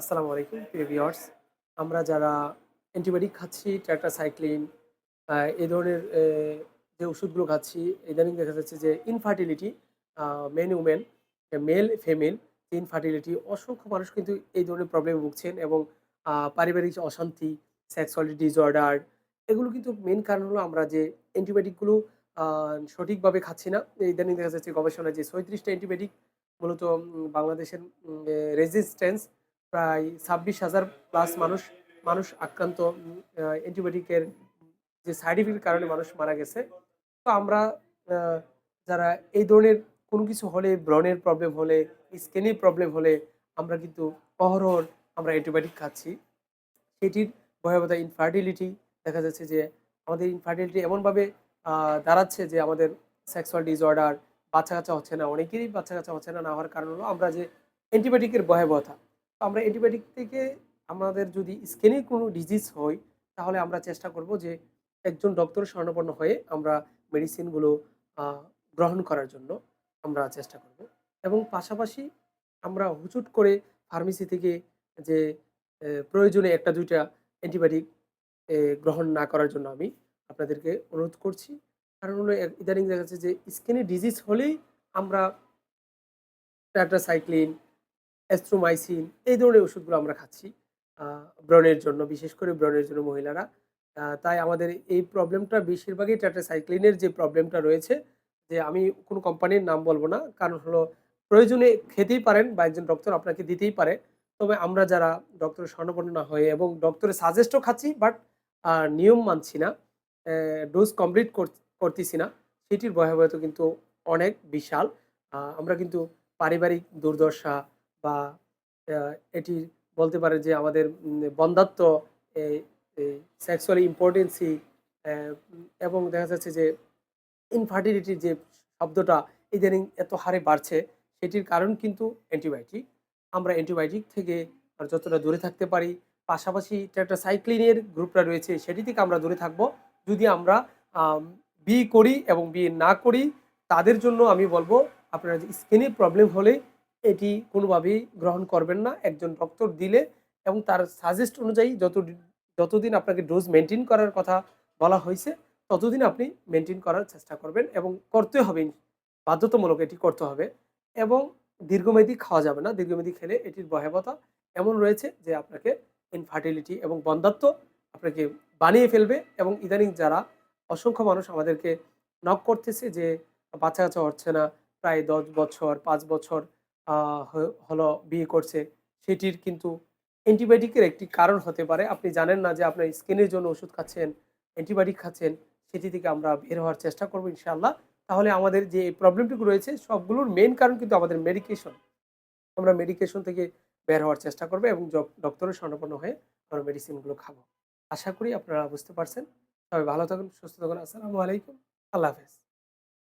আসসালামু আলাইকুম, প্রিয় ভিউয়ার্স। আমরা যারা অ্যান্টিবায়োটিক খাচ্ছি ট্র্যাক্টাসাইক্লিন এই ধরনের যে ওষুধগুলো খাচ্ছি, ইদানিং দেখা যাচ্ছে যে infertility men women male female infertility অসংখ্য মানুষ কিন্তু এই ধরনের প্রবলেমে ভুগছেন এবং পারিবারিক অশান্তি সেক্সুয়ালিটি ডিসঅর্ডার এগুলো কিন্তু মেন কারণ হলো আমরা যে অ্যান্টিবায়োটিকগুলো সঠিকভাবে খাচ্ছি না। ইদানিং দেখা যাচ্ছে গবেষণায় যে ছয়ত্রিশটা অ্যান্টিবায়োটিক, মূলত বাংলাদেশের রেজিস্ট্যান্স প্রায় ছাব্বিশ হাজার প্লাস মানুষ মানুষ আক্রান্ত অ্যান্টিবায়োটিকের যে সাইড ইফেক্টের কারণে মানুষ মারা গেছে। তো আমরা যারা এই ধরনের কোনো কিছু হলে, ব্রণের প্রবলেম হলে স্কিনের প্রবলেম হলে, আমরা কিন্তু অহরহ আমরা অ্যান্টিবায়োটিক খাচ্ছি। সেটির ভয়াবহতা ইনফার্টিলিটি দেখা যাচ্ছে যে, আমাদের ইনফার্টিলিটি এমনভাবে দাঁড়াচ্ছে যে আমাদের সেক্সুয়াল ডিসঅর্ডার বাচ্চা কাচ্চা হচ্ছে না, অনেকেরই বাচ্চা কাচ্চা হচ্ছে না না হওয়ার কারণ হলো আমরা যে অ্যান্টিবায়োটিকের ভয়াবহতা। আমরা অ্যান্টিবায়োটিক থেকে আমাদের যদি স্কিনের কোনো ডিজিজ হয়, তাহলে আমরা চেষ্টা করব যে একজন ডক্টরের শরণাপন্ন হয়ে আমরা মেডিসিনগুলো গ্রহণ করার জন্য আমরা চেষ্টা করব। এবং পাশাপাশি আমরা হুচুট করে ফার্মেসি থেকে যে প্রয়োজনে একটা দুইটা অ্যান্টিবায়োটিক গ্রহণ না করার জন্য আমি আপনাদেরকে অনুরোধ করছি। কারণ হলো ইদানিং দেখা যাচ্ছে যে স্কিনে ডিজিজ হলেই আমরা ট্যাট্রাসাইক্লিন অ্যাস্ট্রোমাইসিন, এই ধরনের ওষুধগুলো আমরা খাচ্ছি ব্রণের জন্য, বিশেষ করে ব্রণের জন্য মহিলারা। তাই আমাদের এই প্রবলেমটা বেশিরভাগই ট্যাট্রাসাইক্লিনের যে প্রবলেমটা রয়েছে, যে আমি কোনো কোম্পানির নাম বলব না, কারণ হলো প্রয়োজনে খেতেই পারেন বা একজন ডক্টর আপনাকে দিতেই পারে। তবে আমরা যারা ডক্টরের স্বর্ণপন্ন না হয়ে এবং ডক্টরের সাজেস্টও খাচ্ছি বাট নিয়ম মানছি না ডোজ কমপ্লিট করতেছি না, সেটির ভয়াবহতা কিন্তু অনেক বিশাল। আমরা কিন্তু পারিবারিক দুর্দশা বা এটি বলতে পারে যে আমাদের উম, বন্ধাত্ব সেক্সুয়াল ইম্পর্টেন্সি এবং দেখা যাচ্ছে যে ইনফার্টিলিটির যে শব্দটা ইদানিং এত হারে বাড়ছে সেটির কারণ কিন্তু অ্যান্টিবায়োটিক আমরা অ্যান্টিবায়োটিক থেকে যতটা দূরে থাকতে পারি পাশাপাশি একটা সাইক্লিনের গ্রুপটা রয়েছে সেটি থেকে আমরা দূরে থাকব। যদি আমরা আম, বিয়ে করি এবং বিয়ে না করি তাদের জন্য আমি বলব আপনারা স্কিনের প্রবলেম হলে এটি কোনোভাবেই গ্রহণ করবেন না। একজন ডক্টর দিলে এবং তার সাজেস্ট অনুযায়ী যত যতদিন আপনাকে ডোজ মেনটেন করার কথা বলা হয়েছে, ততদিন আপনি মেনটেন করার চেষ্টা করবেন এবং করতে হবে। বাধ্যতামূলক এটি করতে হবে এবং দীর্ঘমেয়াদী খাওয়া যাবে না। দীর্ঘমেয়াদী খেলে এটির ভয়াবহতা এমন রয়েছে যে আপনাকে ইনফার্টিলিটি এবং বন্ধাত্ব আপনাকে বানিয়ে ফেলবে এবং ইদানিং যারা অসংখ্য মানুষ আমাদেরকে নক করতেছে যে বাচ্চা কাচ্চা হচ্ছে না। প্রায় দশ বছর, পাঁচ বছর হলো বিয়ে করছে, সেটির কিন্তু অ্যান্টিবায়োটিকের একটি কারণ হতে পারে। আপনি জানেন না যে আপনার স্কিনের জন্য ওষুধ খাচ্ছেন অ্যান্টিবায়োটিক খাচ্ছেন, সেটি থেকে আমরা বের হওয়ার চেষ্টা করব ইনশাআল্লাহ। তাহলে আমাদের যে প্রবলেমটুকু রয়েছে, সবগুলোর মেন কারণ কিন্তু আমাদের মেডিকেশন আমরা মেডিকেশন থেকে বের হওয়ার চেষ্টা করব এবং ডক্টরের স্বর্ণপন্ন হয়ে আমরা মেডিসিনগুলো খাব। আশা করি আপনারা বুঝতে পারছেন। তবে ভালো থাকুন, সুস্থ থাকুন। আসসালামু আলাইকুম। আল্লাহ হাফেজ।